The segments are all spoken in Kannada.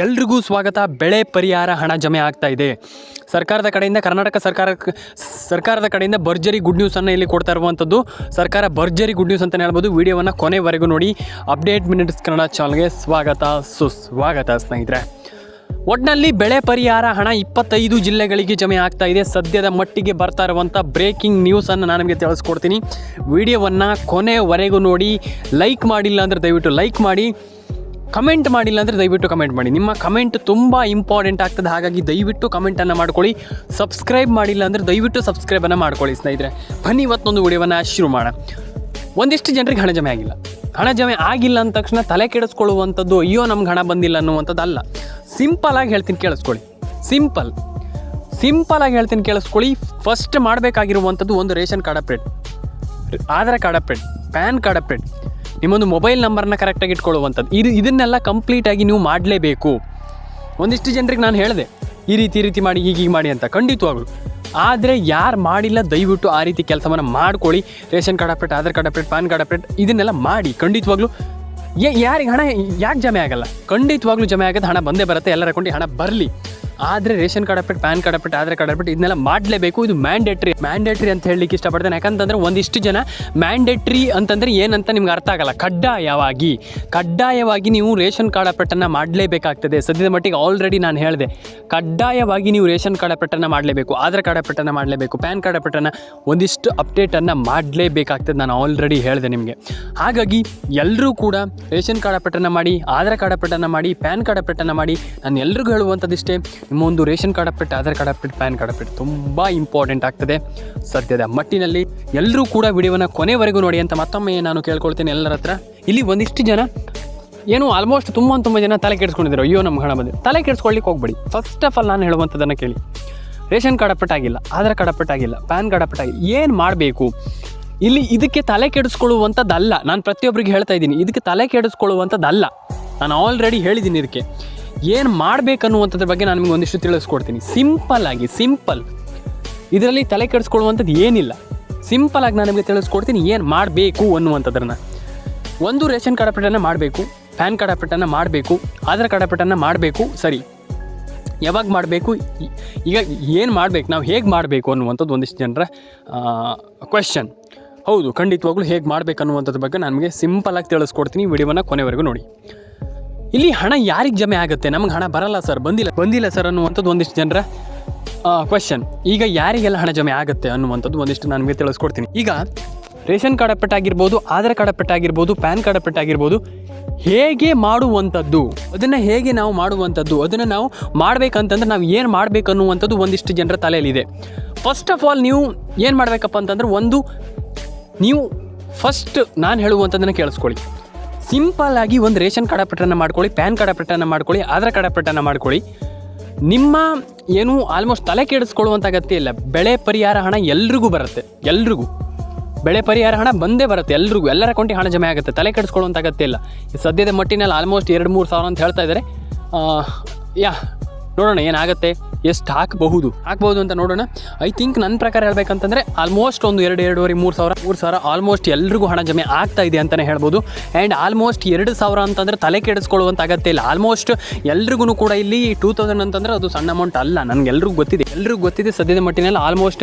ಎಲ್ರಿಗೂ ಸ್ವಾಗತ. ಬೆಳೆ ಪರಿಹಾರ ಹಣ ಜಮೆ ಆಗ್ತಾ ಇದೆ. ಸರ್ಕಾರದ ಕಡೆಯಿಂದ ಕರ್ನಾಟಕ ಸರ್ಕಾರ ಸರ್ಕಾರದ ಕಡೆಯಿಂದ ಭರ್ಜರಿ ಗುಡ್ ನ್ಯೂಸನ್ನು ಇಲ್ಲಿ ಕೊಡ್ತಾ ಇರುವಂಥದ್ದು ಸರ್ಕಾರ ಭರ್ಜರಿ ಗುಡ್ ನ್ಯೂಸ್ ಅಂತಲೇ ಹೇಳ್ಬೋದು. ವಿಡಿಯೋವನ್ನು ಕೊನೆವರೆಗೂ ನೋಡಿ. ಅಪ್ಡೇಟ್ ಮಿನಿಟ್ಸ್ ಕನ್ನಡ ಚಾನಲ್ಗೆ ಸ್ವಾಗತ. ಸುಸ್ವಾಗತ ಸ್ನೇಹಿತರೆ. ಒಟ್ಟಿನಲ್ಲಿ ಬೆಳೆ ಪರಿಹಾರ ಹಣ ಇಪ್ಪತ್ತೈದು ಜಿಲ್ಲೆಗಳಿಗೆ ಜಮೆ ಆಗ್ತಾ ಇದೆ. ಸದ್ಯದ ಮಟ್ಟಿಗೆ ಬರ್ತಾ ಇರುವಂಥ ಬ್ರೇಕಿಂಗ್ ನ್ಯೂಸನ್ನು ನಾನು ನಿಮಗೆ ತಿಳಿಸ್ಕೊಡ್ತೀನಿ. ವಿಡಿಯೋವನ್ನು ಕೊನೆವರೆಗೂ ನೋಡಿ. ಲೈಕ್ ಮಾಡಿಲ್ಲ ಅಂದರೆ ದಯವಿಟ್ಟು ಲೈಕ್ ಮಾಡಿ. ಕಮೆಂಟ್ ಮಾಡಿಲ್ಲ ಅಂದರೆ ದಯವಿಟ್ಟು ಕಮೆಂಟ್ ಮಾಡಿ. ನಿಮ್ಮ ಕಮೆಂಟ್ ತುಂಬ ಇಂಪಾರ್ಟೆಂಟ್ ಆಗ್ತದೆ. ಹಾಗಾಗಿ ದಯವಿಟ್ಟು ಕಮೆಂಟನ್ನು ಮಾಡ್ಕೊಳ್ಳಿ. ಸಬ್ಸ್ಕ್ರೈಬ್ ಮಾಡಿಲ್ಲ ಅಂದರೆ ದಯವಿಟ್ಟು ಸಬ್ಸ್ಕ್ರೈಬನ್ನು ಮಾಡ್ಕೊಳ್ಳಿ ಸ್ನೇಹಿತರೆ. ಬನ್ನಿ ಇವತ್ತೊಂದು ವಿಡಿಯೋವನ್ನು ಶುರು ಮಾಡೋಣ. ಒಂದಿಷ್ಟು ಜನರಿಗೆ ಹಣ ಜಮೆ ಆಗಿಲ್ಲ. ಹಣ ಜಮೆ ಆಗಿಲ್ಲ ಅಂದ ತಕ್ಷಣ ತಲೆ ಕೆಡಿಸ್ಕೊಳ್ಳುವಂಥದ್ದು ಅಯ್ಯೋ, ನಮ್ಗೆ ಹಣ ಬಂದಿಲ್ಲ ಅನ್ನುವಂಥದ್ದು ಅಲ್ಲ ಸಿಂಪಲ್ ಆಗಿ ಹೇಳ್ತೀನಿ ಕೇಳಿಸ್ಕೊಳ್ಳಿ. ಸಿಂಪಲ್ ಸಿಂಪಲ್ ಆಗಿ ಹೇಳ್ತೀನಿ ಕೇಳಿಸ್ಕೊಳ್ಳಿ. ಫಸ್ಟ್ ಮಾಡಬೇಕಾಗಿರುವಂಥದ್ದು ಒಂದು ration card update. Aadhaar card update, PAN card update. ನಿಮ್ಮೊಂದು ಮೊಬೈಲ್ ನಂಬರ್ನ ಕರೆಕ್ಟಾಗಿ ಇಟ್ಕೊಳ್ಳುವಂಥದ್ದು. ಇದು ಇದನ್ನೆಲ್ಲ ಕಂಪ್ಲೀಟಾಗಿ ನೀವು ಮಾಡಲೇಬೇಕು. ಒಂದಿಷ್ಟು ಜನರಿಗೆ ನಾನು ಹೇಳಿದೆ, ಈ ರೀತಿ ರೀತಿ ಮಾಡಿ, ಹೀಗೆ ಮಾಡಿ ಅಂತ. ಖಂಡಿತವಾಗ್ಲು. ಆದರೆ ಯಾರು ಮಾಡಿಲ್ಲ, ದಯವಿಟ್ಟು ಆ ರೀತಿ ಕೆಲಸವನ್ನು ಮಾಡ್ಕೊಳ್ಳಿ. Ration card update Aadhaar card update PAN card update ಇದನ್ನೆಲ್ಲ ಮಾಡಿ. ಖಂಡಿತವಾಗ್ಲು ಯಾರಿಗೆ ಹಣ, ಯಾಕೆ ಜಮೆ ಆಗಲ್ಲ? ಖಂಡಿತವಾಗ್ಲೂ ಜಮೆ ಆಗೋದು ಹಣ ಬಂದೇ ಬರುತ್ತೆ. ಎಲ್ಲರ ಅಕೌಂಟಿಗೆ ಹಣ ಬರಲಿ. ಆದರೆ ration card update, PAN card update, Aadhaar card update ಇದನ್ನೆಲ್ಲ ಮಾಡಲೇಬೇಕು. ಇದು ಮ್ಯಾಂಡೇಟ್ರಿ ಮ್ಯಾಂಡೇಟ್ರಿ ಅಂತ ಹೇಳಲಿಕ್ಕೆ ಇಷ್ಟಪಡ್ತೇನೆ. ಯಾಕಂತಂದ್ರೆ ಒಂದಿಷ್ಟು ಜನ ಮ್ಯಾಂಡೇಟ್ರಿ ಅಂತಂದರೆ ಏನಂತ ನಿಮ್ಗೆ ಅರ್ಥ ಆಗಲ್ಲ. ಕಡ್ಡಾಯವಾಗಿ ಕಡ್ಡಾಯವಾಗಿ ನೀವು ರೇಷನ್ ಕಾರ್ಡ್ ಅಪ್ಡೇಟನ್ನು ಮಾಡಲೇಬೇಕಾಗ್ತದೆ. ಸದ್ಯದ ಮಟ್ಟಿಗೆ ಆಲ್ರೆಡಿ ನಾನು ಹೇಳಿದೆ. ಕಡ್ಡಾಯವಾಗಿ ನೀವು ರೇಷನ್ ಕಾರ್ಡ್ ಅಪ್ಡೇಟನ್ನು ಮಾಡಲೇಬೇಕು, ಆಧಾರ್ ಕಾರ್ಡ್ ಅಪ್ಡೇಟನ್ನು ಮಾಡಲೇಬೇಕು, ಪ್ಯಾನ್ ಕಾರ್ಡ್ ಅಪ್ಡೇಟನ್ನು ಒಂದಿಷ್ಟು ಅಪ್ಡೇಟನ್ನು ಮಾಡಲೇಬೇಕಾಗ್ತದೆ ನಾನು ಆಲ್ರೆಡಿ ಹೇಳಿದೆ ನಿಮಗೆ. ಹಾಗಾಗಿ ಎಲ್ಲರೂ ಕೂಡ ರೇಷನ್ ಕಾರ್ಡ್ ಅಪ್ಡೇಟನ್ನು ಮಾಡಿ, ಆಧಾರ್ ಕಾರ್ಡ್ ಅಪ್ಡೇಟನ್ನು ಮಾಡಿ, ಪ್ಯಾನ್ ಕಾರ್ಡ್ ಅಪ್ಡೇಟನ್ನು ಮಾಡಿ, ನಾನು ಎಲ್ರಿಗೂ ಹೇಳುವಂಥದ್ದಿಷ್ಟೇ ನಿಮ್ಮ ration card update, Aadhaar card update, PAN card update ತುಂಬ ಇಂಪಾರ್ಟೆಂಟ್ ಆಗ್ತದೆ. ಸದ್ಯದ ಮಟ್ಟಿನಲ್ಲಿ ಎಲ್ಲರೂ ಕೂಡ ವಿಡಿಯೋವನ್ನು ಕೊನೆವರೆಗೂ ನೋಡಿ ಅಂತ ಮತ್ತೊಮ್ಮೆ ನಾನು ಕೇಳ್ಕೊಳ್ತೇನೆ ಎಲ್ಲರ ಹತ್ರ. ಇಲ್ಲಿ ಒಂದಿಷ್ಟು ಜನ ಏನು ಆಲ್ಮೋಸ್ಟ್ ತುಂಬ ತುಂಬ ಜನ ತಲೆ ಕೆಡಿಸ್ಕೊಂಡಿದ್ದಾರೆ ಅಯ್ಯೋ ನಮ್ಮ ಹಣ ಬಂದಿದೆ. ತಲೆ ಕೆಡಿಸ್ಕೊಳ್ಳಿಕ್ಕೆ ಹೋಗ್ಬೇಡಿ. ಫಸ್ಟ್ ಆಫ್ ಆಲ್ ನಾನು ಹೇಳುವಂಥದ್ದನ್ನು ಕೇಳಿ. ರೇಷನ್ ಕಾರ್ಡ್ ಅಪ್ಡೇಟ್ ಆಗಿಲ್ಲ, ಆಧಾರ್ ಕಾರ್ಡ್ ಅಪ್ಡೇಟ್ ಆಗಿಲ್ಲ, ಪ್ಯಾನ್ ಕಾರ್ಡ್ ಅಪ್ಡೇಟ್ ಆಗಿಲ್ಲ. ಏನು ಮಾಡಬೇಕು? ಇಲ್ಲಿ ಇದಕ್ಕೆ ತಲೆ ಕೆಡಿಸ್ಕೊಳ್ಳುವಂಥದ್ದಲ್ಲ. ನಾನು ಪ್ರತಿಯೊಬ್ಬರಿಗೆ ಹೇಳ್ತಾ ಇದ್ದೀನಿ, ಇದಕ್ಕೆ ತಲೆ ಕೆಡಿಸ್ಕೊಳ್ಳುವಂಥದ್ದಲ್ಲ. ನಾನು ಆಲ್ರೆಡಿ ಹೇಳಿದ್ದೀನಿ ಇದಕ್ಕೆ. ಏನು ಮಾಡಬೇಕನ್ನುವಂಥದ್ರ ಬಗ್ಗೆ ನಾನು ನಿಮಗೆ ಒಂದಿಷ್ಟು ತಿಳಿಸ್ಕೊಡ್ತೀನಿ. ಸಿಂಪಲ್ ಆಗಿ ಸಿಂಪಲ್ ಇದರಲ್ಲಿ ತಲೆ ಕೆಡಿಸ್ಕೊಳ್ಳುವಂಥದ್ದು ಏನಿಲ್ಲ. ಸಿಂಪಲ್ ಆಗಿ ನಾನು ನಿಮಗೆ ತಿಳಿಸ್ಕೊಡ್ತೀನಿ ಏನು ಮಾಡಬೇಕು ಅನ್ನುವಂಥದ್ರನ್ನ. ಒಂದು ರೇಷನ್ ಕಾರ್ಡ್ ಅಪ್ಡೇಟನ್ನು ಮಾಡಬೇಕು, ಪ್ಯಾನ್ ಕಾರ್ಡ್ ಅಪ್ಡೇಟನ್ನು ಮಾಡಬೇಕು, ಆಧಾರ್ ಕಾರ್ಡ್ ಅಪ್ಡೇಟನ್ನು ಮಾಡಬೇಕು, ಸರಿ. ಯಾವಾಗ ಮಾಡಬೇಕು ಈಗ ಏನು ಮಾಡಬೇಕು, ನಾವು ಹೇಗೆ ಮಾಡಬೇಕು ಅನ್ನುವಂಥದ್ದು ಒಂದಿಷ್ಟು ಜನರ ಕ್ವೆಶನ್ ಹೌದು, ಖಂಡಿತವಾಗ್ಲೂ ಹೇಗೆ ಮಾಡಬೇಕು ಅನ್ನುವಂಥದ್ರ ಬಗ್ಗೆ ನಾನು ನಿಮಗೆ ಸಿಂಪಲಾಗಿ ತಿಳಿಸ್ಕೊಡ್ತೀನಿ ವಿಡಿಯೋನ ಕೊನೆವರೆಗೂ ನೋಡಿ. ಇಲ್ಲಿ ಹಣ ಯಾರಿಗೆ ಜಮೆ ಆಗುತ್ತೆ? ನಮ್ಗೆ ಹಣ ಬರಲ್ಲ ಸರ್. ಬಂದಿಲ್ಲ. ಬಂದಿಲ್ಲ ಸರ್ ಅನ್ನುವಂಥದ್ದು ಒಂದಿಷ್ಟು ಜನರ ಕ್ವಶನ್ ಈಗ ಯಾರಿಗೆಲ್ಲ ಹಣ ಜಮೆ ಆಗುತ್ತೆ ಅನ್ನುವಂಥದ್ದು ಒಂದಿಷ್ಟು ನಾನು ನಿಮಗೆ ತಿಳಿಸ್ಕೊಡ್ತೀನಿ. ಈಗ ರೇಷನ್ ಕಾರ್ಡ್ ಅಪ್ಪೆಟ್ ಆಗಿರ್ಬೋದು, ಆಧಾರ್ ಕಾರ್ಡ್ ಅಪ್ಪೆಟ್ ಆಗಿರ್ಬೋದು, ಪ್ಯಾನ್ ಕಾರ್ಡ್ ಆಗಿರ್ಬೋದು, ಹೇಗೆ ಮಾಡುವಂಥದ್ದು? ಅದನ್ನು ಹೇಗೆ ನಾವು ಮಾಡುವಂಥದ್ದು? ಅದನ್ನು ನಾವು ಮಾಡಬೇಕಂತಂದ್ರೆ ನಾವು ಏನು ಮಾಡಬೇಕು ಅನ್ನುವಂಥದ್ದು ಒಂದಿಷ್ಟು ಜನರ ತಲೆಯಲ್ಲಿದೆ. ಫಸ್ಟ್ ಆಫ್ ಆಲ್ ನೀವು ಏನು ಮಾಡಬೇಕಪ್ಪ ಅಂತಂದ್ರೆ ಒಂದು, ನೀವು ಫಸ್ಟ್ ನಾನು ಹೇಳುವಂಥದ್ದನ್ನು ಕೇಳಿಸ್ಕೊಳ್ಳಿ. ಸಿಂಪಲ್ ಆಗಿ ಒಂದು ರೇಷನ್ ಕಾರ್ಡ್ ಅಪ್ಡೇಟನ್ನು ಮಾಡ್ಕೊಳ್ಳಿ, ಪ್ಯಾನ್ ಕಾರ್ಡ್ ಅಪ್ಡೇಟನ್ನು ಮಾಡ್ಕೊಳ್ಳಿ, ಆಧಾರ್ ಕಾರ್ಡ್ ಅಪ್ಡೇಟನ್ನು ಮಾಡ್ಕೊಳ್ಳಿ. ನಿಮ್ಮ ಏನು ಆಲ್ಮೋಸ್ಟ್ ತಲೆ ಕೆಡಿಸ್ಕೊಳ್ಳುವಂಥ ಅಗತ್ಯ ಇಲ್ಲ. ಬೆಳೆ ಪರಿಹಾರ ಹಣ ಎಲ್ರಿಗೂ ಬರುತ್ತೆ, ಎಲ್ರಿಗೂ. ಬೆಳೆ ಪರಿಹಾರ ಹಣ ಬಂದೇ ಬರುತ್ತೆ, ಎಲ್ರಿಗೂ. ಎಲ್ಲರ ಅಕೌಂಟಿಗೆ ಹಣ ಜಮೆ ಆಗುತ್ತೆ, ತಲೆ ಕೆಡಿಸ್ಕೊಳ್ಳುವಂಥ ಅಗತ್ಯ ಇಲ್ಲ. ಸದ್ಯದ ಮಟ್ಟಿನಲ್ಲಿ ಆಲ್ಮೋಸ್ಟ್ ಎರಡು ಮೂರು ಸಾವಿರ ಅಂತ ಹೇಳ್ತಾ ಇದ್ದಾರೆ ಯಾ, ನೋಡೋಣ ಏನಾಗುತ್ತೆ. ಎಷ್ಟು ಹಾಕಬಹುದು? ಹಾಕ್ಬೋದು ಅಂತ ನೋಡೋಣ. ಐ ಥಿಂಕ್ ನನ್ನ ಪ್ರಕಾರ ಹೇಳ್ಬೇಕಂತಂದರೆ ಆಲ್ಮೋಸ್ಟ್ ಒಂದು ಎರಡು, ಎರಡೂವರೆ, ಮೂರು ಸಾವಿರ ಮೂರು ಸಾವಿರ ಆಲ್ಮೋಸ್ಟ್ ಎಲ್ರಿಗೂ ಹಣ ಜಮೆ ಆಗ್ತಾ ಇದೆ ಅಂತಲೇ ಹೇಳ್ಬೋದು. ಆ್ಯಂಡ್ ಆಲ್ಮೋಸ್ಟ್ ಎರಡು ಸಾವಿರ ಅಂತಂದ್ರೆ ತಲೆ ಕೆಡಿಸ್ಕೊಳ್ಳುವಂಥ ಅಗತ್ಯ ಇಲ್ಲ. ಆಲ್ಮೋಸ್ಟ್ ಎಲ್ರಿಗೂ ಕೂಡ ಇಲ್ಲಿ ಟೂ ತೌಸಂಡ್ ಅಂತಂದರೆ ಅದು ಸಣ್ಣ ಅಮೌಂಟ್ ಅಲ್ಲ. ನನಗೆ ಎಲ್ರಿಗೂ ಗೊತ್ತಿದೆ. ಎಲ್ರಿಗೂ ಗೊತ್ತಿದೆ, ಸದ್ಯದ ಮಟ್ಟಿನಲ್ಲಿ ಆಲ್ಮೋಸ್ಟ್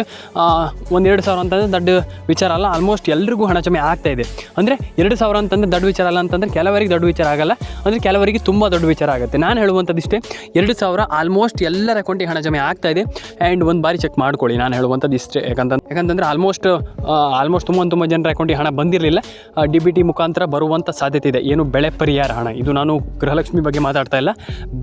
ಒಂದೆರಡು ಸಾವಿರ ಅಂತಂದರೆ ದೊಡ್ಡ ವಿಚಾರ ಅಲ್ಲ ಆಲ್ಮೋಸ್ಟ್ ಎಲ್ರಿಗೂ ಹಣ ಜಮೆ ಆಗ್ತಾ ಇದೆ. ಅಂದರೆ ಎರಡು ಸಾವಿರ ಅಂತಂದರೆ ದೊಡ್ಡ ವಿಚಾರ ಅಲ್ಲ ಅಂತಂದರೆ ಕೆಲವರಿಗೆ ದೊಡ್ಡ ವಿಚಾರ ಆಗಲ್ಲ, ಅಂದರೆ ಕೆಲವರಿಗೆ ತುಂಬ ದೊಡ್ಡ ವಿಚಾರ ಆಗುತ್ತೆ. ನಾನು ಹೇಳುವಂಥದ್ದಿಷ್ಟೇ, ಎರಡು ಸಾವಿರ ಆಲ್ಮೋಸ್ಟ್ ಎಲ್ಲರ ಅಕೌಂಟಿಗೆ ಹಣ ಜಮೆ ಆಗ್ತಾ ಇದೆ. ಆ್ಯಂಡ್ ಒಂದು ಬಾರಿ ಚೆಕ್ ಮಾಡ್ಕೊಳ್ಳಿ ನಾನು ಹೇಳುವಂಥದ್ದು ಇಷ್ಟೇ ಯಾಕಂತಂದ್ರೆ, ಯಾಕಂತಂದರೆ ಆಲ್ಮೋಸ್ಟ್ ಆಲ್ಮೋಸ್ಟ್ ತುಂಬ ತುಂಬ ಜನರ ಅಕೌಂಟಿಗೆ ಹಣ ಬಂದಿರಲಿಲ್ಲ. ಡಿ ಬಿ ಟಿ ಮುಖಾಂತರ ಬರುವಂಥ ಸಾಧ್ಯತೆ ಇದೆ. ಏನು ಬೆಳೆ ಪರಿಹಾರ ಹಣ? ಇದು ನಾನು ಗೃಹಲಕ್ಷ್ಮಿ ಬಗ್ಗೆ ಮಾತಾಡ್ತಾ ಇಲ್ಲ.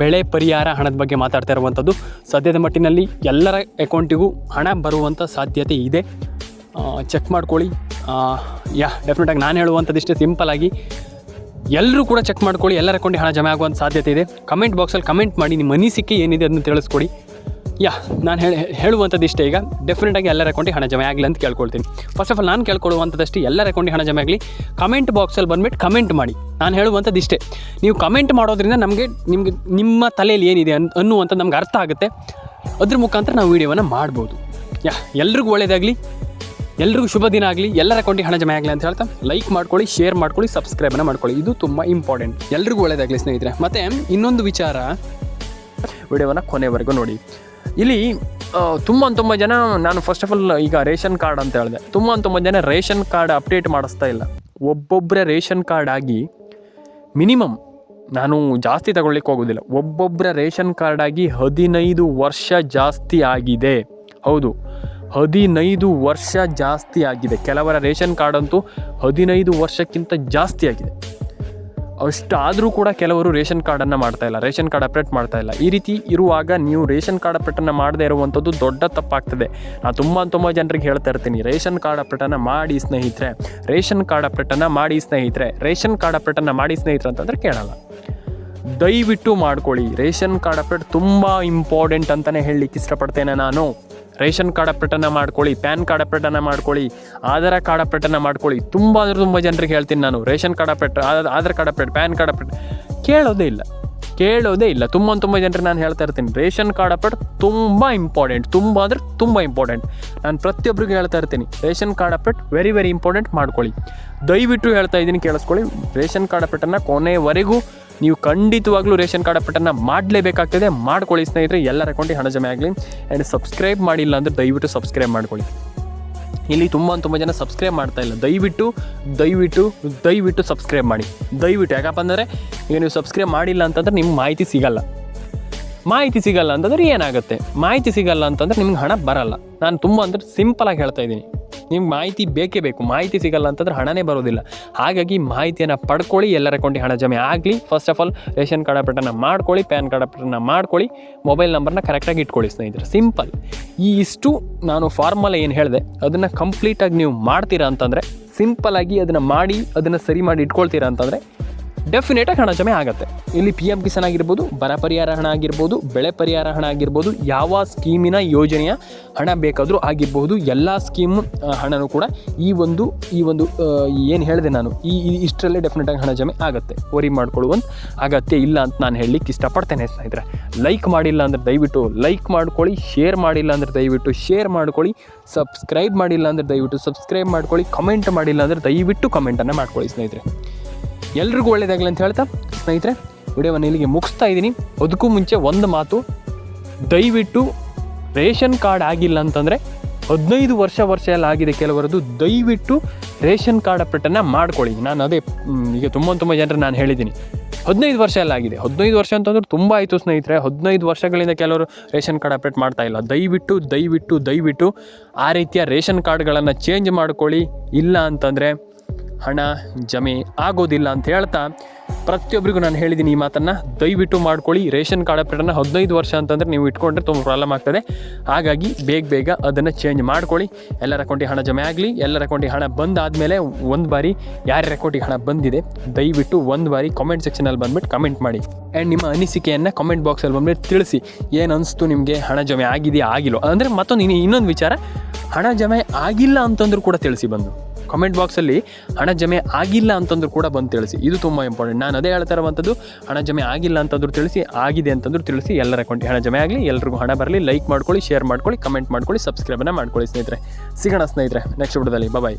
ಬೆಳೆ ಪರಿಹಾರ ಹಣದ ಬಗ್ಗೆ ಮಾತಾಡ್ತಾ ಇರುವಂಥದ್ದು ಸದ್ಯದ ಮಟ್ಟಿನಲ್ಲಿ ಎಲ್ಲರ ಅಕೌಂಟಿಗೂ ಹಣ ಬರುವಂಥ ಸಾಧ್ಯತೆ ಇದೆ. ಚೆಕ್ ಮಾಡ್ಕೊಳ್ಳಿ. ಯಾ ಡೆಫಿನೆಟಾಗಿ ನಾನು ಹೇಳುವಂಥದ್ದಿಷ್ಟೇ ಸಿಂಪಲ್ ಆಗಿ. ಎಲ್ಲರೂ ಕೂಡ ಚೆಕ್ ಮಾಡ್ಕೊಳ್ಳಿ, ಎಲ್ಲರ ಅಕೌಂಟಿಗೆ ಹಣ ಜಮೆ ಆಗುವಂಥ ಸಾಧ್ಯತೆ ಇದೆ. ಕಮೆಂಟ್ ಬಾಕ್ಸಲ್ಲಿ ಕಮೆಂಟ್ ಮಾಡಿ, ನಿಮ್ಮ ಅನಿಸಿಕೆ ಏನಿದೆ ಅದನ್ನು ತಿಳಿಸ್ಕೊಡಿ. ಯಾ, ನಾನು ಹೇಳಿ ಹೇಳುವಂಥದ್ದು ಇಷ್ಟೇ ಈಗ ಡೆಫಿನೆಟಾಗಿ ಎಲ್ಲರ ಅಕೌಂಟಿಗೆ ಹಣ ಜಮೆ ಆಗಲಿ ಅಂತ ಕೇಳ್ಕೊಳ್ತೀನಿ. ಫಸ್ಟ್ ಆಫ್ ಆಲ್ ನಾನು ಕೇಳ್ಕೊಳ್ಳುವಂಥದ್ದಷ್ಟೇ ಎಲ್ಲರ ಅಕೌಂಟಿಗೆ ಹಣ ಜಮೆ ಆಗಲಿ. ಕಮೆಂಟ್ ಬಾಕ್ಸಲ್ಲಿ ಬಂದುಬಿಟ್ಟು ಕಮೆಂಟ್ ಮಾಡಿ. ನಾನು ಹೇಳುವಂಥದ್ದು ಇಷ್ಟೇ ನೀವು ಕಮೆಂಟ್ ಮಾಡೋದ್ರಿಂದ ನಮಗೆ, ನಿಮಗೆ ನಿಮ್ಮ ತಲೆಯಲ್ಲಿ ಏನಿದೆ ಅನ್, ಅನ್ನುವಂಥದ್ದು ನಮ್ಗೆ ಅರ್ಥ ಆಗುತ್ತೆ. ಅದ್ರ ಮುಖಾಂತರ ನಾವು ವೀಡಿಯೋವನ್ನು ಮಾಡ್ಬೋದು. ಯಾ, ಎಲ್ರಿಗೂ ಒಳ್ಳೆಯದಾಗಲಿ ಎಲ್ರಿಗೂ ಶುಭ ದಿನ ಆಗಲಿ. ಎಲ್ಲರ ಅಕೌಂಟಿಗೆ ಹಣ ಜಮೆ ಆಗಲಿ ಅಂತ ಹೇಳ್ತಾ ಲೈಕ್ ಮಾಡ್ಕೊಳ್ಳಿ ಶೇರ್ ಮಾಡ್ಕೊಳ್ಳಿ ಸಬ್ಸ್ಕ್ರೈಬನ್ನು ಮಾಡ್ಕೊಳ್ಳಿ. ಇದು ತುಂಬ ಇಂಪಾರ್ಟೆಂಟ್ ಎಲ್ರಿಗೂ ಒಳ್ಳೆಯದಾಗಲಿ ಸ್ನೇಹಿತರೆ. ಮತ್ತು, ಇನ್ನೊಂದು ವಿಚಾರ. ವಿಡಿಯೋವನ್ನು ಕೊನೆವರೆಗೂ ನೋಡಿ. ಇಲ್ಲಿ ತುಂಬ ತುಂಬ ಜನ ನಾನು ಫಸ್ಟ್ ಆಫ್ ಆಲ್ ಈಗ ರೇಷನ್ ಕಾರ್ಡ್ ಅಂತ ಹೇಳಿದೆ. ತುಂಬ ತುಂಬ ಜನ ರೇಷನ್ ಕಾರ್ಡ್ ಅಪ್ಡೇಟ್ ಮಾಡಿಸ್ತಾ ಇಲ್ಲ. ಒಬ್ಬೊಬ್ಬರೇ ರೇಷನ್ ಕಾರ್ಡ್ ಆಗಿ ಮಿನಿಮಮ್ ನಾನು ಜಾಸ್ತಿ ತಗೊಳ್ಳಿಕ್ಕೆ ಹೋಗೋದಿಲ್ಲ. ಒಬ್ಬೊಬ್ಬರ ರೇಷನ್ ಕಾರ್ಡ್ ಆಗಿ ಹದಿನೈದು ವರ್ಷ ಜಾಸ್ತಿ ಆಗಿದೆ. ಹೌದು, ಹದಿನೈದು ವರ್ಷ ಜಾಸ್ತಿ ಆಗಿದೆ. ಕೆಲವರ ರೇಷನ್ ಕಾರ್ಡ್ ಅಂತೂ ಹದಿನೈದು ವರ್ಷಕ್ಕಿಂತ ಜಾಸ್ತಿ ಆಗಿದೆ. ಅಷ್ಟಾದರೂ ಕೂಡ ಕೆಲವರು ರೇಷನ್ ಕಾರ್ಡನ್ನು ಮಾಡ್ತಾ ಇಲ್ಲ, ರೇಷನ್ ಕಾರ್ಡ್ ಅಪ್ಡೇಟ್ ಮಾಡ್ತಾ ಇಲ್ಲ. ಈ ರೀತಿ ಇರುವಾಗ ನೀವು ರೇಷನ್ ಕಾರ್ಡ್ ಅಪ್ಡೇಟನ್ನು ಮಾಡದೇ ಇರುವಂಥದ್ದು ದೊಡ್ಡ ತಪ್ಪಾಗ್ತದೆ. ನಾನು ತುಂಬ ತುಂಬ ಜನರಿಗೆ ಹೇಳ್ತಾ ಇರ್ತೀನಿ, ರೇಷನ್ ಕಾರ್ಡ್ ಅಪ್ಡೇಟನ್ನು ಮಾಡಿ ಸ್ನೇಹಿತರೆ, ರೇಷನ್ ಕಾರ್ಡ್ ಅಪ್ಡೇಟನ್ನು ಮಾಡಿ ಸ್ನೇಹಿತರೆ, ರೇಷನ್ ಕಾರ್ಡ್ ಅಪ್ಡೇಟನ್ನು ಮಾಡಿ ಸ್ನೇಹಿತರೆ ಅಂತಂದರೆ ಕೇಳಲ್ಲ. ದಯವಿಟ್ಟು ಮಾಡ್ಕೊಳ್ಳಿ, ರೇಷನ್ ಕಾರ್ಡ್ ಅಪ್ಡೇಟ್ ತುಂಬ ಇಂಪಾರ್ಟೆಂಟ್ ಅಂತಲೇ ಹೇಳಲಿಕ್ಕೆ ಇಷ್ಟಪಡ್ತೇನೆ ನಾನು. ರೇಷನ್ ಕಾರ್ಡ್ ಅಪ್ಡೇಟನ್ನು ಮಾಡ್ಕೊಳ್ಳಿ, ಪ್ಯಾನ್ ಕಾರ್ಡ್ ಅಪ್ಡೇಟನ್ನು ಮಾಡ್ಕೊಳ್ಳಿ, ಆಧಾರ್ ಕಾರ್ಡ್ ಅಪ್ಡೇಟನ್ನು ಮಾಡ್ಕೊಳ್ಳಿ. ತುಂಬ ಅಂದರೆ ತುಂಬ ಜನರಿಗೆ ಹೇಳ್ತೀನಿ ನಾನು, ration card update Aadhaar card update PAN card update ಕೇಳೋದೇ ಇಲ್ಲ ಕೇಳೋದೇ ಇಲ್ಲ. ತುಂಬ ತುಂಬ ಜನರಿಗೆ ನಾನು ಹೇಳ್ತಾ ಇರ್ತೀನಿ, ರೇಷನ್ ಕಾರ್ಡ್ ಅಪ್ಡೇಟ್ ತುಂಬ ಇಂಪಾರ್ಟೆಂಟ್ ತುಂಬ ಅಂದರೆ ತುಂಬ ಇಂಪಾರ್ಟೆಂಟ್ ನಾನು ಪ್ರತಿಯೊಬ್ಬರಿಗೂ ಹೇಳ್ತಾ ಇರ್ತೀನಿ, ration card update very very important ಮಾಡ್ಕೊಳ್ಳಿ. ದಯವಿಟ್ಟು ಹೇಳ್ತಾ ಇದ್ದೀನಿ, ಕೇಳಿಸ್ಕೊಳ್ಳಿ. ರೇಷನ್ ಕಾರ್ಡ್ ಅಪ್ಡೇಟನ್ನು ಕೊನೆವರೆಗೂ ನೀವು ಖಂಡಿತವಾಗ್ಲೂ ರೇಷನ್ ಕಾರ್ಡ್ ಅಪ್ಡೇಟನ್ನು ಮಾಡಲೇಬೇಕಾಗ್ತದೆ. ಮಾಡ್ಕೊಳ್ಳಿ ಸ್ನೇಹಿತರೆ, ಎಲ್ಲರ ಅಕೌಂಟಿಗೆ ಹಣ ಜಮೆ ಆಗಲಿ. ಆ್ಯಂಡ್ ಸಬ್ಸ್ಕ್ರೈಬ್ ಮಾಡಿಲ್ಲ ಅಂದರೆ ದಯವಿಟ್ಟು ಸಬ್ಸ್ಕ್ರೈಬ್ ಮಾಡ್ಕೊಳ್ಳಿ. ಇಲ್ಲಿ ತುಂಬ ತುಂಬ ಜನ ಸಬ್ಸ್ಕ್ರೈಬ್ ಮಾಡ್ತಾ ಇಲ್ಲ. ದಯವಿಟ್ಟು ದಯವಿಟ್ಟು ದಯವಿಟ್ಟು ಸಬ್ಸ್ಕ್ರೈಬ್ ಮಾಡಿ. ದಯವಿಟ್ಟು ಯಾಕಪ್ಪ ಅಂದರೆ, ಈಗ ನೀವು ಸಬ್ಸ್ಕ್ರೈಬ್ ಮಾಡಿಲ್ಲ ಅಂತಂದ್ರೆ ನಿಮ್ಗೆ ಮಾಹಿತಿ ಸಿಗಲ್ಲ. ಮಾಹಿತಿ ಸಿಗಲ್ಲ ಅಂತಂದ್ರೆ ಏನಾಗುತ್ತೆ? ಮಾಹಿತಿ ಸಿಗಲ್ಲ ಅಂತಂದ್ರೆ ನಿಮ್ಗೆ ಹಣ ಬರಲ್ಲ. ನಾನು ತುಂಬ ಅಂದರೆ ಸಿಂಪಲಾಗಿ ಹೇಳ್ತಾ ಇದ್ದೀನಿ. ನಿಮ್ಗೆ ಮಾಹಿತಿ ಬೇಕೇ ಬೇಕು. ಮಾಹಿತಿ ಸಿಗಲ್ಲ ಅಂತಂದ್ರೆ ಹಣನೇ ಬರೋದಿಲ್ಲ. ಹಾಗಾಗಿ ಮಾಹಿತಿಯನ್ನು ಪಡ್ಕೊಳ್ಳಿ, ಎಲ್ಲರ ಅಕೌಂಟಿಗೆ ಹಣ ಜಮೆ ಆಗಲಿ. First of all ration card ಅಪ್ಡೇಟನ್ನು ಮಾಡ್ಕೊಳ್ಳಿ ಪ್ಯಾನ್ ಕಾರ್ಡ್ ಅಪ್ಡೇಟನ್ನು ಮಾಡ್ಕೊಳ್ಳಿ ಮೊಬೈಲ್ ನಂಬರ್ನ ಕರೆಕ್ಟಾಗಿ ಇಟ್ಕೊಳ್ಳಿ ಸ್ನೇಹಿತರೆ. ಸಿಂಪಲ್ ಈ ಇಷ್ಟು ನಾನು ಫಾರ್ಮಲ್ ಏನು ಹೇಳಿದೆ, ಅದನ್ನು ಕಂಪ್ಲೀಟಾಗಿ ನೀವು ಮಾಡ್ತೀರಾ ಅಂತಂದರೆ ಆಗಿ ಅದನ್ನು ಮಾಡಿ, ಅದನ್ನು ಸರಿ ಮಾಡಿ ಇಟ್ಕೊಳ್ತೀರಾ ಅಂತಂದರೆ ಡೆಫಿನೆಟಾಗಿ ಹಣ ಜಮೆ ಆಗುತ್ತೆ. ಇಲ್ಲಿ ಪಿ ಎಂ ಕಿಸಾನ್ ಆಗಿರ್ಬೋದು, ಬರ ಪರಿಹಾರ ಹಣ ಆಗಿರ್ಬೋದು, ಬೆಳೆ ಪರಿಹಾರ ಹಣ ಆಗಿರ್ಬೋದು, ಯಾವ ಸ್ಕೀಮಿನ ಯೋಜನೆಯ ಹಣ ಬೇಕಾದರೂ ಆಗಿರಬಹುದು ಎಲ್ಲ ಸ್ಕೀಮ್ ಹಣನೂ ಕೂಡ ಈ ಒಂದು ಈ ಒಂದು ಏನು ಹೇಳಿದೆ ನಾನು, ಈ ಇಷ್ಟರಲ್ಲೇ ಡೆಫಿನೆಟಾಗಿ ಹಣ ಜಮೆ ಆಗುತ್ತೆ. ವರಿ ಮಾಡ್ಕೊಳ್ಳುವಂಥ ಅಗತ್ಯ ಇಲ್ಲ ಅಂತ ನಾನು ಹೇಳಲಿಕ್ಕೆ ಇಷ್ಟಪಡ್ತೇನೆ ಸ್ನೇಹಿತರೆ. ಲೈಕ್ ಮಾಡಿಲ್ಲ ಅಂದರೆ ದಯವಿಟ್ಟು ಲೈಕ್ ಮಾಡ್ಕೊಳ್ಳಿ ಶೇರ್ ಮಾಡಿಲ್ಲ ಅಂದರೆ ದಯವಿಟ್ಟು ಶೇರ್ ಮಾಡ್ಕೊಳ್ಳಿ ಸಬ್ಸ್ಕ್ರೈಬ್ ಮಾಡಿಲ್ಲ ಅಂದರೆ ದಯವಿಟ್ಟು ಸಬ್ಸ್ಕ್ರೈಬ್ ಮಾಡ್ಕೊಳ್ಳಿ ಕಮೆಂಟ್ ಮಾಡಿಲ್ಲ ಅಂದರೆ ದಯವಿಟ್ಟು ಕಮೆಂಟನ್ನು ಮಾಡ್ಕೊಳ್ಳಿ ಸ್ನೇಹಿತರೆ. ಎಲ್ರಿಗೂ ಒಳ್ಳೇದಾಗಲಿ ಅಂತ ಹೇಳ್ತಾ, ಸ್ನೇಹಿತರೆ, ವಿಡಿಯೋವನ್ನು ಇಲ್ಲಿಗೆ ಮುಗಿಸ್ತಾ ಇದ್ದೀನಿ. ಅದಕ್ಕೂ ಮುಂಚೆ ಒಂದು ಮಾತು, ದಯವಿಟ್ಟು ರೇಷನ್ ಕಾರ್ಡ್ ಆಗಿಲ್ಲ ಅಂತಂದರೆ ಹದಿನೈದು ವರ್ಷ ವರ್ಷ ಎಲ್ಲ ಆಗಿದೆ ಕೆಲವರದ್ದು, ದಯವಿಟ್ಟು ರೇಷನ್ ಕಾರ್ಡ್ ಅಪ್ಡೇಟನ್ನು ಮಾಡ್ಕೊಳ್ಳಿ. ನಾನು ಅದೇ ಈಗ ತುಂಬ ತುಂಬ ಜನರು ನಾನು ಹೇಳಿದ್ದೀನಿ. ಹದಿನೈದು ವರ್ಷ ಎಲ್ಲ ಆಗಿದೆ. ಹದಿನೈದು ವರ್ಷ ಅಂತಂದ್ರೆ ತುಂಬ ಆಯಿತು ಸ್ನೇಹಿತರೆ. ಹದಿನೈದು ವರ್ಷಗಳಿಂದ ಕೆಲವರು ರೇಷನ್ ಕಾರ್ಡ್ ಅಪ್ಡೇಟ್ ಮಾಡ್ತಾ ಇಲ್ಲ. ದಯವಿಟ್ಟು ದಯವಿಟ್ಟು ದಯವಿಟ್ಟು ಆ ರೀತಿಯ ರೇಷನ್ ಕಾರ್ಡ್ಗಳನ್ನು ಚೇಂಜ್ ಮಾಡ್ಕೊಳ್ಳಿ. ಇಲ್ಲ ಅಂತಂದರೆ ಹಣ ಜಮೆ ಆಗೋದಿಲ್ಲ ಅಂತ ಹೇಳ್ತಾ ಪ್ರತಿಯೊಬ್ಬರಿಗೂ ನಾನು ಹೇಳಿದ್ದೀನಿ ಈ ಮಾತನ್ನು. ದಯವಿಟ್ಟು ಮಾಡ್ಕೊಳ್ಳಿ. ರೇಷನ್ ಕಾರ್ಡ್ ಅಪ್ಡೇಟನ್ನು ಹದಿನೈದು ವರ್ಷ ಅಂತಂದರೆ ನೀವು ಇಟ್ಕೊಂಡ್ರೆ ತುಂಬ ಪ್ರಾಬ್ಲಮ್ ಆಗ್ತದೆ. ಹಾಗಾಗಿ ಬೇಗ ಬೇಗ ಅದನ್ನು ಚೇಂಜ್ ಮಾಡ್ಕೊಳ್ಳಿ. ಎಲ್ಲರ ಅಕೌಂಟಿಗೆ ಹಣ ಜಮೆ ಆಗಲಿ, ಎಲ್ಲರ ಅಕೌಂಟಿಗೆ ಹಣ ಬಂದಾದಮೇಲೆ ಒಂದು ಬಾರಿ ಯಾರ್ಯಾರ ಅಕೌಂಟಿಗೆ ಹಣ ಬಂದಿದೆ, ದಯವಿಟ್ಟು ಒಂದು ಬಾರಿ ಕಾಮೆಂಟ್ ಸೆಕ್ಷನಲ್ಲಿ ಬಂದ್ಬಿಟ್ಟು ಕಮೆಂಟ್ ಮಾಡಿ. ಆ್ಯಂಡ್ ನಿಮ್ಮ ಅನಿಸಿಕೆಯನ್ನು ಕಾಮೆಂಟ್ ಬಾಕ್ಸಲ್ಲಿ ಬಂದ್ಬಿಟ್ಟು ತಿಳಿಸಿ. ಏನು ಅನಿಸ್ತು ನಿಮಗೆ? ಹಣ ಜಮೆ ಆಗಿದೆಯಾ ಆಗಿಲ್ಲ ಅಂದರೆ ಮತ್ತೊಂದು ಇನ್ನು ಇನ್ನೊಂದು ವಿಚಾರ. ಹಣ ಜಮೆ ಆಗಿಲ್ಲ ಅಂತಂದ್ರೂ ಕೂಡ ತಿಳಿಸಿ ಬಂದು. ಕಮೆಂಟ್ ಬಾಕ್ಸಲ್ಲಿ ಹಣ ಜಮೆ ಆಗಿಲ್ಲ ಅಂತಂದ್ರೂ ಕೂಡ ಬಂದು ತಿಳಿಸಿ. ಇದು ತುಂಬ ಇಂಪಾರ್ಟೆಂಟ್ ನಾನು ಅದೇ ಹೇಳ್ತಾ ಇರುವಂಥದ್ದು ಹಣ ಜಮೆ ಆಗಿಲ್ಲ ಅಂತಂದ್ರೂ ತಿಳಿಸಿ, ಆಗಿದೆ ಅಂತಂದ್ರೂ ತಿಳಿಸಿ ಎಲ್ಲರ ಅಕೌಂಟಿಗೆ ಹಣ ಜಮೆ ಆಗಲಿ, ಎಲ್ರಿಗೂ ಹಣ ಬರಲಿ ಲೈಕ್ ಮಾಡ್ಕೊಳ್ಳಿ ಶೇರ್ ಮಾಡ್ಕೊಳ್ಳಿ ಕಮೆಂಟ್ ಮಾಡ್ಕೊಳ್ಳಿ ಸಬ್ಸ್ಕ್ರೈಬನ್ನು ಮಾಡ್ಕೊಳ್ಳಿ ಸ್ನೇಹಿತರೆ. ಸಿಗೋಣ ಸ್ನೇಹಿತರೆ ನೆಕ್ಸ್ಟ್ ವಿಡಿಯೋದಲ್ಲಿ. ಬಾಯ್